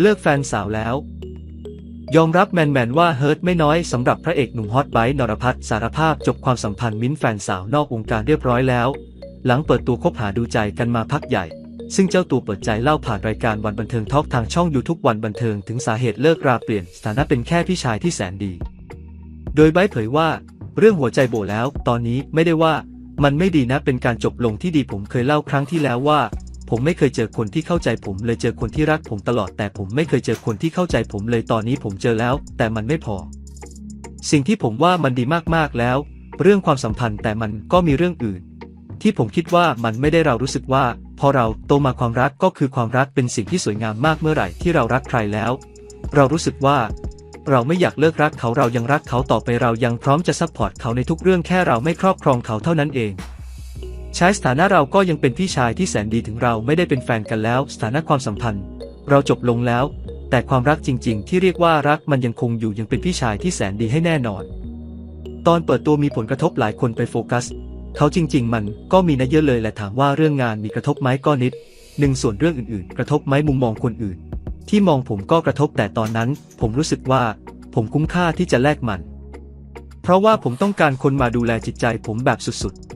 เลิกแฟนสาวแล้ว ยอมรับแมนๆว่าเฮิร์ตไม่น้อยสำหรับพระเอกหนุ่มฮอตไบต์นรพัฒน์สารภาพจบความสัมพันธ์มิ้นแฟนสาวนอกวงการเรียบร้อยแล้ว หลังเปิดตัวคบหาดูใจกันมาพักใหญ่ ซึ่งเจ้าตัวเปิดใจเล่าผ่านรายการวันบันเทิงทอล์กทางช่องยูทูบวันบันเทิงถึงสาเหตุเลิกราเปลี่ยนสถานะเป็นแค่พี่ชายที่แสนดี โดยไบร์ทเผยว่า เรื่องหัวใจโบแล้ว ตอนนี้ไม่ได้ว่ามันไม่ดีนะเป็นการจบลงที่ดีผมเคยเล่าครั้งที่แล้วว่า ผมไม่เคยเจอคนที่เข้าใจผมเลยเจอคนที่รักผมตลอดแต่ผมไม่เคยเจอคนที่เข้าใจผมเลยตอนนี้ผมเจอแล้ว แต่มันไม่พอ สิ่งที่ผมว่ามันดีมากๆแล้ว เรื่องความสัมพันธ์แต่มันก็มีเรื่องอื่น ที่ผมคิดว่ามันไม่ได้เรารู้สึกว่า พอเราโตมาความรักก็คือความรักเป็นสิ่งที่สวยงามมากเมื่อไหร่ที่เรารักใครแล้ว เรารู้สึกว่า เราไม่อยากเลิกรักเขาเรายังรักเขาต่อไปเรายังพร้อมจะซัพพอร์ตเขาในทุกเรื่องแค่เราไม่ครอบครองเขาเท่านั้นเอง ใช้สถานะเราก็ยังเป็นพี่ชายที่แสนดีถึงเราไม่ได้เป็นแฟนกันแล้ว สถานะความสัมพันธ์ เราจบลงแล้ว แต่ความรักจริง ๆ ที่เรียกว่ารักมันยังคงอยู่ยังเป็นพี่ชายที่แสนดีให้แน่นอน ตอนเปิดตัวมีผลกระทบหลายคนไปโฟกัส เขาจริง ๆ มันก็มีนะเยอะเลยและถามว่าเรื่องงานมีกระทบไหมก็นิดหนึ่งส่วนเรื่องอื่น ๆ กระทบไหมมุมมองคนอื่น ที่มองผมก็กระทบแต่ตอนนั้น ผมรู้สึกว่า ผมคุ้มค่าที่จะแลกมัน เพราะว่าผมต้องการคนมาดูแลจิตใจผมแบบสุดๆ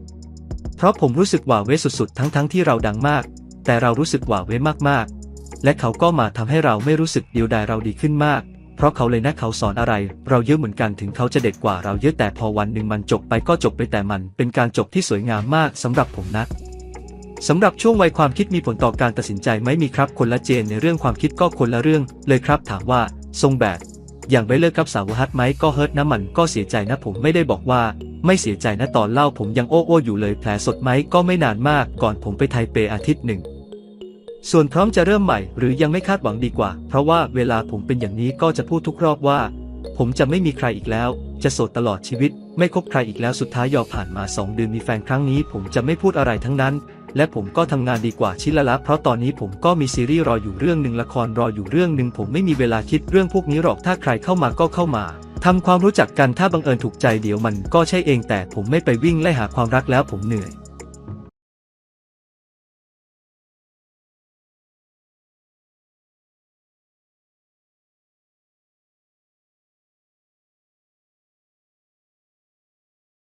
เพราะผมรู้สึกหว่าเวสุดๆ ทั้งๆที่เราดังมาก แต่เรารู้สึกหว่าเวมากๆ และเขาก็มาทำให้เราไม่รู้สึกเดียวดายเราดีขึ้นมาก เพราะเขาเลยนะเขาสอนอะไร เราเยอะเหมือนกันถึงเขาจะเด็กกว่าเราเยอะแต่พอวันหนึ่งมันจบไปก็จบไปแต่มันเป็นการจบที่สวยงามมากสำหรับผมนะสำหรับช่วงวัยความคิดมีผลต่อการตัดสินใจไหมมีครับคนละเจนในเรื่องความคิดก็คนละเรื่อง เลยครับถามว่า ทรงแบบ อย่างไปเลิกกับสาวฮัตไหมก็เฮิร์ตนะมันก็เสียใจนะผมไม่ได้บอกว่า ไม่เสียใจนะตอนเล่าผมยังโอ้โอ้อยู่เลยแผลสดไหมก็ไม่นานมากก่อนผมไปไทเปอาทิตย์หนึ่ง ส่วนพร้อมจะเริ่มใหม่หรือยังไม่คาดหวังดีกว่า เพราะว่าเวลาผมเป็นอย่างนี้ก็จะพูดทุกรอบว่า ผมจะไม่มีใครอีกแล้ว จะโสดตลอดชีวิต ไม่คบใครอีกแล้วสุดท้ายยอมผ่านมาสองเดือนมีแฟนครั้งนี้ ผมจะไม่พูดอะไรทั้งนั้น และผมก็ทำงานดีกว่าชิลละเพราะตอนนี้ผมก็มีซีรีส์รออยู่เรื่องหนึ่งละครรออยู่เรื่องหนึ่งผมไม่มีเวลาคิดเรื่องพวกนี้หรอกถ้าใครเข้ามาก็เข้ามาทำความรู้จักกันถ้าบังเอิญถูกใจเดี๋ยวมันก็ใช่เองแต่ผมไม่ไปวิ่งไล่หาความรักแล้วผมเหนื่อย